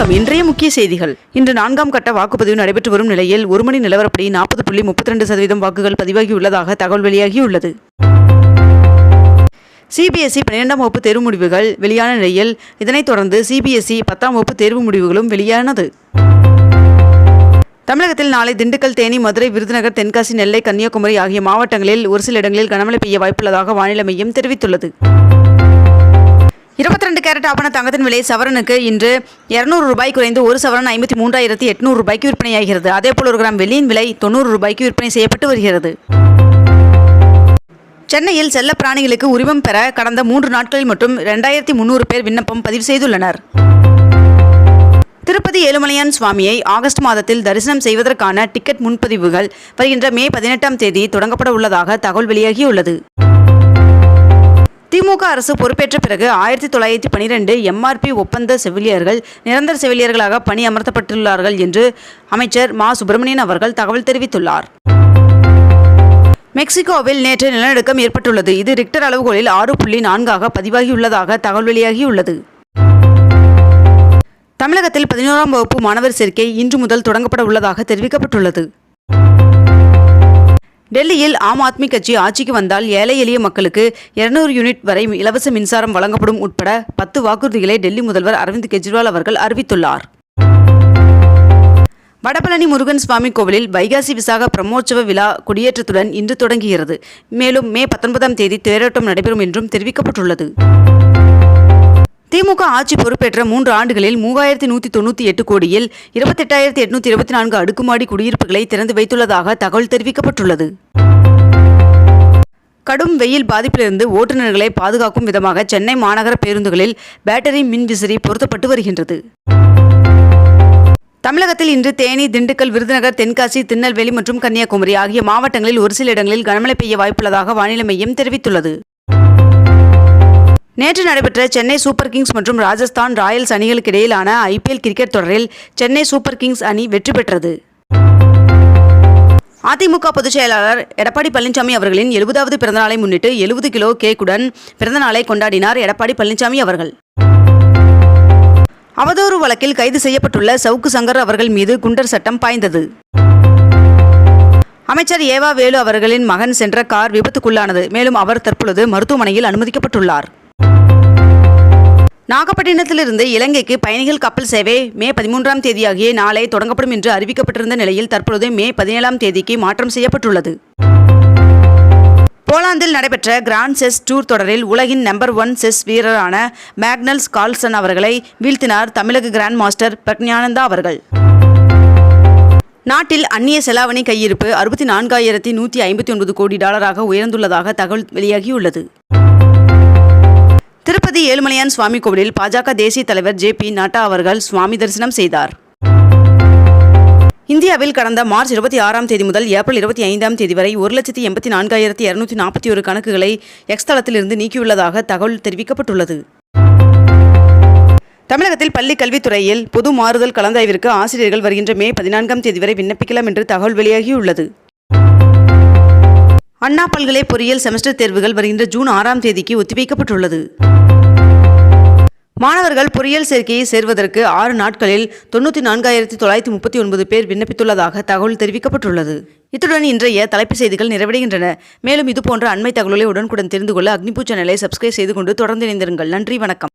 வணக்கம். இன்றைய முக்கிய செய்திகள். இன்று நான்காம் கட்ட வாக்குப்பதிவு நடைபெற்று வரும் நிலையில் ஒரு மணி நிலவரப்படி நாற்பது புள்ளி முப்பத்தி ரெண்டு சதவீதம் வாக்குகள் பதிவாகியுள்ளதாக தகவல் வெளியாகியுள்ளது. சிபிஎஸ்இ பன்னிரெண்டாம் வகுப்பு தேர்வு முடிவுகள் வெளியான நிலையில். இதனைத் தொடர்ந்து சிபிஎஸ்இ பத்தாம் வகுப்பு தேர்வு முடிவுகளும் வெளியானது. தமிழகத்தில் நாளை திண்டுக்கல் தேனி மதுரை விருதுநகர் தென்காசி நெல்லை கன்னியாகுமரி ஆகிய மாவட்டங்களில் ஒரு சில இடங்களில் கனமழை பெய்ய வாய்ப்புள்ளதாக வானிலை மையம் தெரிவித்துள்ளது. இருபத்தி ரெண்டு கேரட் ஆபண தங்கத்தின் விலை சவரனுக்கு இன்று இருநூறு ரூபாய் குறைந்து ஒரு சவரன் ஐம்பத்தி மூன்றாயிரத்தி எட்நூறு ரூபாய்க்கு விற்பனையாகிறது. அதேபோல் ஒரு கிராம் வெள்ளியின் விலை தொண்ணூறு ரூபாய்க்கு விற்பனை செய்யப்பட்டு வருகிறது. சென்னையில் செல்ல பிராணிகளுக்கு உரிமம் பெற கடந்த மூன்று நாட்களில் மட்டும் ரெண்டாயிரத்தி முந்நூறு பேர் விண்ணப்பம் பதிவு செய்துள்ளனர். திருப்பதி ஏழுமலையான் சுவாமியை ஆகஸ்ட் மாதத்தில் தரிசனம் செய்வதற்கான டிக்கெட் முன்பதிவுகள் வருகின்ற மே பதினெட்டாம் தேதி தொடங்கப்பட உள்ளதாக தகவல் வெளியாகியுள்ளது. திமுக அரசு பொறுப்பேற்ற பிறகு ஆயிரத்தி தொள்ளாயிரத்தி பனிரெண்டு எம்ஆர்பி ஒப்பந்த செவிலியர்கள் நிரந்தர செவிலியர்களாக பணி அமர்த்தப்பட்டுள்ளார்கள் என்று அமைச்சர் மா. சுப்பிரமணியன் அவர்கள் தகவல் தெரிவித்துள்ளார். மெக்சிகோவில் நேற்று நிலநடுக்கம் ஏற்பட்டுள்ளது. இது ரிக்டர் அளவுகோலில் ஆறு புள்ளி நான்காக பதிவாகியுள்ளதாக தகவல் வெளியாகியுள்ளது. தமிழகத்தில் பதினோராம் வகுப்பு மாணவர் சேர்க்கை இன்று முதல் தொடங்கப்பட உள்ளதாக தெரிவிக்கப்பட்டுள்ளது. டெல்லியில் ஆம் ஆத்மி கட்சி ஆட்சிக்கு வந்தால் ஏழை எளிய மக்களுக்கு இருநூறு யூனிட் வரை இலவச மின்சாரம் வழங்கப்படும் உட்பட பத்து வாக்குறுதிகளை டெல்லி முதல்வர் அரவிந்த் கெஜ்ரிவால் அவர்கள் அறிவித்துள்ளார். வடபழனி முருகன் சுவாமி கோவிலில் வைகாசி விசாக பிரம்மோற்சவ விழா கொடியேற்றத்துடன் இன்று தொடங்குகிறது மேலும் மே பத்தொன்பதாம் தேதி தேரோட்டம் நடைபெறும் என்றும் தெரிவிக்கப்பட்டுள்ளது. திமுக ஆட்சி பொறுப்பேற்ற மூன்று ஆண்டுகளில் மூவாயிரத்தி நூற்றி தொண்ணூற்றி எட்டு கோடியில் இருபத்தெட்டாயிரத்தி எட்நூற்றி இருபத்தி நான்கு அடுக்குமாடி குடியிருப்புகளை திறந்து வைத்துள்ளதாக தகவல் தெரிவிக்கப்பட்டுள்ளது. கடும் வெயில் பாதிப்பிலிருந்து ஓட்டுநர்களை பாதுகாக்கும் விதமாக சென்னை மாநகர பேருந்துகளில் பேட்டரி மின் விசிறி பொருத்தப்பட்டு வருகின்றது. தமிழகத்தில் இன்று தேனி திண்டுக்கல் விருதுநகர் தென்காசி திருநெல்வேலி மற்றும் கன்னியாகுமரி ஆகிய மாவட்டங்களில் ஒரு சில இடங்களில் கனமழை பெய்ய வாய்ப்புள்ளதாக வானிலை மையம் தெரிவித்துள்ளது. நேற்று நடைபெற்ற சென்னை சூப்பர் கிங்ஸ் மற்றும் ராஜஸ்தான் ராயல்ஸ் அணிகளுக்கு இடையிலான ஐபிஎல் கிரிக்கெட் தொடரில் சென்னை சூப்பர் கிங்ஸ் அணி வெற்றி பெற்றது. அதிமுக பொதுச் செயலாளர் எடப்பாடி பழனிசாமி அவர்களின் எழுபதாவது பிறந்தநாளை முன்னிட்டு எழுபது கிலோ கேக்குடன் பிறந்தநாளை கொண்டாடினார் எடப்பாடி பழனிசாமி அவர்கள். அவதூறு வழக்கில் கைது செய்யப்பட்டுள்ள சவுக்கு சங்கர் அவர்கள் மீது குண்டர் சட்டம் பாய்ந்தது. அமைச்சர் ஏவா வேலு அவர்களின் மகன் சென்ற கார் விபத்துக்குள்ளானது. மேலும் அவர் தற்பொழுது மருத்துவமனையில் அனுமதிக்கப்பட்டுள்ளார். நாகப்பட்டினத்திலிருந்து இலங்கைக்கு பயணிகள் கப்பல் சேவை மே பதிமூன்றாம் தேதியாகிய நாளை தொடங்கப்படும் என்று அறிவிக்கப்பட்டிருந்த நிலையில் தற்பொழுது மே பதினேழாம் தேதிக்கு மாற்றம் செய்யப்பட்டுள்ளது. போலாந்தில் நடைபெற்ற கிராண்ட் செஸ் டூர் தொடரில் உலகின் நம்பர் ஒன் செஸ் வீரரான மேக்னல்ஸ் கால்சன் அவர்களை வீழ்த்தினார் தமிழக கிராண்ட் மாஸ்டர் பிரக்ஞானந்தா அவர்கள். நாட்டில் அந்நிய செலாவணி கையிருப்பு அறுபத்தி நான்காயிரத்தி நூற்றி ஐம்பத்தி ஒன்பது கோடி டாலராக உயர்ந்துள்ளதாக தகவல் வெளியாகியுள்ளது. திருப்பதி ஏழுமலையான் சுவாமி கோவிலில் பாஜக தேசிய தலைவர் ஜே பி நட்டா அவர்கள் சுவாமி தரிசனம் செய்தார். இந்தியாவில் கடந்த மார்ச் இருபத்தி ஆறாம் தேதி முதல் ஏப்ரல் இருபத்தி ஐந்தாம் தேதி வரை ஒரு லட்சத்தி எண்பத்தி நான்காயிரத்தி இருநூற்றி நாற்பத்தி ஒரு கணக்குகளை எக்ஸ் தளத்திலிருந்து நீக்கியுள்ளதாக தகவல் தெரிவிக்கப்பட்டுள்ளது. தமிழகத்தில் பள்ளி கல்வித்துறையில் பொது மாறுதல் கலந்தாய்விற்கு ஆசிரியர்கள் வருகின்ற மே பதினான்காம் தேதி வரை விண்ணப்பிக்கலாம் என்று தகவல் வெளியாகியுள்ளது. அண்ணா பல்கலை பொறியியல் செமஸ்டர் தேர்வுகள் வருகின்ற ஜூன் ஆறாம் தேதிக்கு ஒத்திவைக்கப்பட்டுள்ளது. மாணவர்கள் பொறியியல் சேர்க்கையை சேர்வதற்கு ஆறு நாட்களில் தொண்ணூற்றி நான்காயிரத்தி தொள்ளாயிரத்தி முப்பத்தி ஒன்பது பேர் விண்ணப்பித்துள்ளதாக தகவல் தெரிவிக்கப்பட்டுள்ளது. இத்துடன் இன்றைய தலைப்புச் செய்திகள் நிறைவடைகின்றன. மேலும் இதுபோன்ற அண்மை தகவலை உடனுக்குடன் தெரிந்து கொள்ள அக்னிபூ சேனலை சப்ஸ்கிரைப் செய்து கொண்டு தொடர்ந்து இணைந்திருங்கள். நன்றி வணக்கம்.